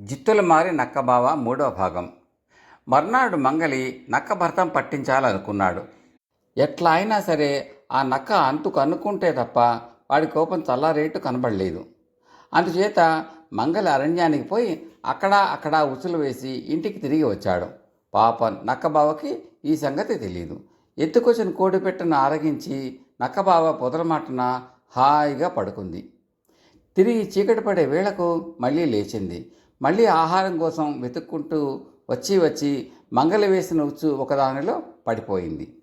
జిత్తుల మారి నక్కబావ మూడవ భాగం. మర్నాడు మంగలి నక్క భర్తం పట్టించాలనుకున్నాడు. ఎట్లా అయినా సరే ఆ నక్క అంతుకు అనుకుంటే తప్ప వాడి కోపం చల్లారేటు కనబడలేదు. అందుచేత మంగలి అరణ్యానికి పోయి అక్కడా అక్కడా ఉసులు వేసి ఇంటికి తిరిగి వచ్చాడు. పాపం నక్కబావకి ఈ సంగతి తెలియదు ఎత్తుకొచ్చిన కోడిపెట్టను ఆరగించి నక్కబావ పొదలమాటన హాయిగా పడుకుంది. తిరిగి చీకటి పడే వేళకు మళ్ళీ లేచింది. మళ్ళీ ఆహారం కోసం వెతుక్కుంటూ వచ్చి వచ్చి మంగలి వేసిన ఉచ్చు ఒకదానిలో పడిపోయింది.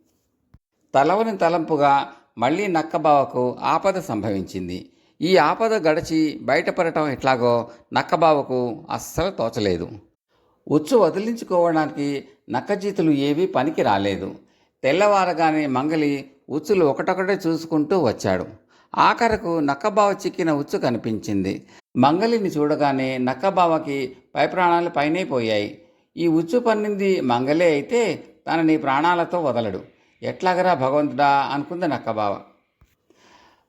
తలవని తలంపుగా మళ్ళీ నక్కబావకు ఆపద సంభవించింది. ఈ ఆపద గడిచి బయటపడటం ఎట్లాగో నక్కబావకు అస్సలు తోచలేదు. ఉచ్చు వదిలించుకోవడానికి నక్కజీతులు ఏవీ పనికి రాలేదు. తెల్లవారగానే మంగలి ఉచ్చులు ఒకటొకటే చూసుకుంటూ వచ్చాడు. ఆఖరకు నక్కబావ చిక్కిన ఉచ్చు కనిపించింది. మంగలిని చూడగానే నక్కబావకి పై ప్రాణాలు పైనే పోయాయి. ఈ ఉచ్చు పన్నింది మంగలే అయితే తనని ప్రాణాలతో వదలడు. ఎట్లాగరా భగవంతుడా అనుకుంది నక్కబావ.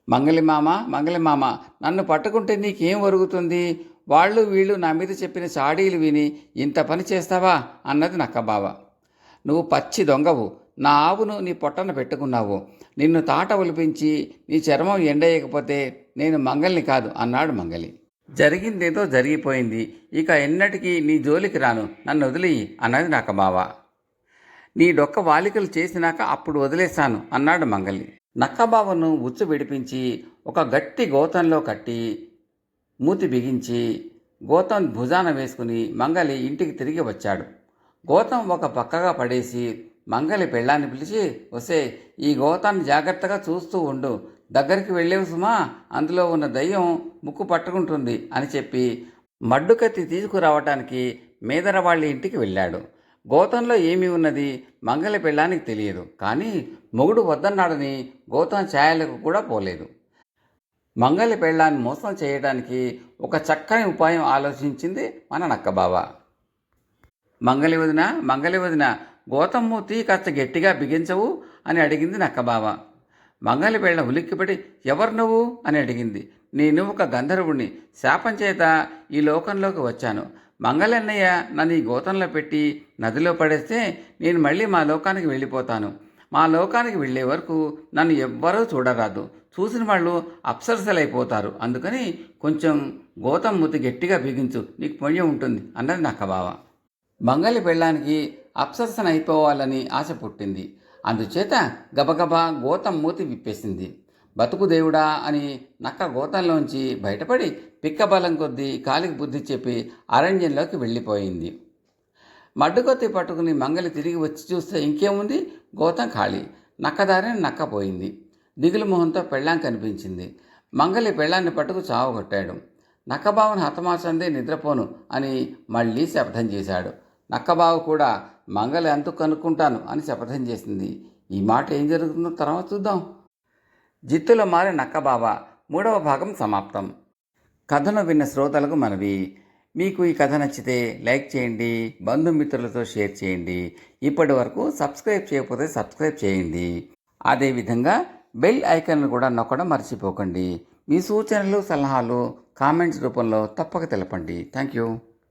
మంగలిమామ మంగలిమామ నన్ను పట్టుకుంటే నీకేం ఒరుగుతుంది? వాళ్ళు వీళ్ళు నా మీద చెప్పిన చాడీలు విని ఇంత పని చేస్తావా? అన్నది నక్కబావ. నువ్వు పచ్చి దొంగవు. నా ఆవును నీ పొట్టన పెట్టుకున్నావు. నిన్ను తాట ఒలిపించి నీ చర్మం ఎండేయకపోతే నేను మంగలిని కాదు అన్నాడు మంగలి. జరిగిందేదో జరిగిపోయింది. ఇక ఎన్నటికీ నీ జోలికి రాను. నన్ను వదిలేయి అన్నది నక్కబావ నీ డొక్క వాలికలు చేసినాక అప్పుడు వదిలేశాను అన్నాడు మంగలి. నక్కబావను ఉచ్చు విడిపించి ఒక గట్టి గోతంలో కట్టి మూతి బిగించి గోతం భుజాన వేసుకుని మంగలి ఇంటికి తిరిగి వచ్చాడు. గోతం ఒక పక్కగా పడేసి మంగలి పెళ్ళాన్ని పిలిచి వసే ఈ గోతాన్ని జాగ్రత్తగా చూస్తూ ఉండు. దగ్గరికి వెళ్ళేవు సుమా అందులో ఉన్న దయ్యం ముక్కు పట్టుకుంటుంది అని చెప్పి మడ్డుకత్తి తీసుకురావటానికి మేదర వాళ్ళ ఇంటికి వెళ్ళాడు. గోతంలో ఏమి ఉన్నది మంగళ పెళ్ళానికి తెలియదు. కానీ మొగుడు వద్దన్నాడని గోతం ఛాయలకు కూడా పోలేదు. మంగళ పెళ్ళాన్ని మోసం చేయడానికి ఒక చక్కని ఉపాయం ఆలోచించింది మన నక్కబావ. మంగలి వదిన మంగలి వదిన గోతం మూతి కాస్త గట్టిగా బిగించవు అని అడిగింది నక్కబావ. మంగలి ఉలిక్కిపడి ఎవరు నువ్వు? అని అడిగింది. నేను ఒక గంధర్వుణ్ణి. శాపం చేత ఈ లోకంలోకి వచ్చాను. మంగళన్నయ్య నన్ను ఈ గోతంలో పెట్టి నదిలో పడేస్తే నేను మళ్ళీ మా లోకానికి వెళ్ళిపోతాను. మా లోకానికి వెళ్ళే వరకు నన్ను ఎవ్వరూ చూడరాదు. చూసిన వాళ్ళు అప్సరసలైపోతారు. అందుకని కొంచెం గోతం మూతి గట్టిగా బిగించు. నీకు పుణ్యం ఉంటుంది అన్నది నక్కబావ. మంగలి పెళ్ళానికి అప్సరసన అయిపోవాలని ఆశ పుట్టింది. అందుచేత గబగబా గోతం మూతి విప్పేసింది. బతుకు దేవుడా అని నక్క గోతంలోంచి బయటపడి పిక్కబలం కొద్దీ కాలికి బుద్ధి చెప్పి అరణ్యంలోకి వెళ్ళిపోయింది. మడ్డుకొత్తి పట్టుకుని మంగలి తిరిగి వచ్చి చూస్తే ఇంకేముంది? గోతం ఖాళీ. నక్కదారిని నక్కపోయింది దిగులు మొహంతో పెళ్ళాం కనిపించింది. మంగలి పెళ్ళాన్ని పట్టుకు చావగొట్టాడు. నక్కబావను హతమార్చందే నిద్రపోను అని మళ్ళీ శబ్దం చేశాడు. నక్కబావ కూడా మంగలి అంతు కనుక్కుంటాను అని శపథం చేసింది. ఈ మాట ఏం జరుగుతుందో తర్వాత చూద్దాం. జిత్తులో మారి నక్కబావ మూడవ భాగం సమాప్తం. కథను విన్న శ్రోతలకు మనవి. మీకు ఈ కథ నచ్చితే లైక్ చేయండి బంధుమిత్రులతో షేర్ చేయండి. ఇప్పటి వరకు సబ్స్క్రైబ్ చేయకపోతే సబ్స్క్రైబ్ చేయండి. అదేవిధంగా బెల్ ఐకాన్ను కూడా నొక్కడం మర్చిపోకండి. మీ సూచనలు సలహాలు కామెంట్స్ రూపంలో తప్పక తెలపండి. Thank you.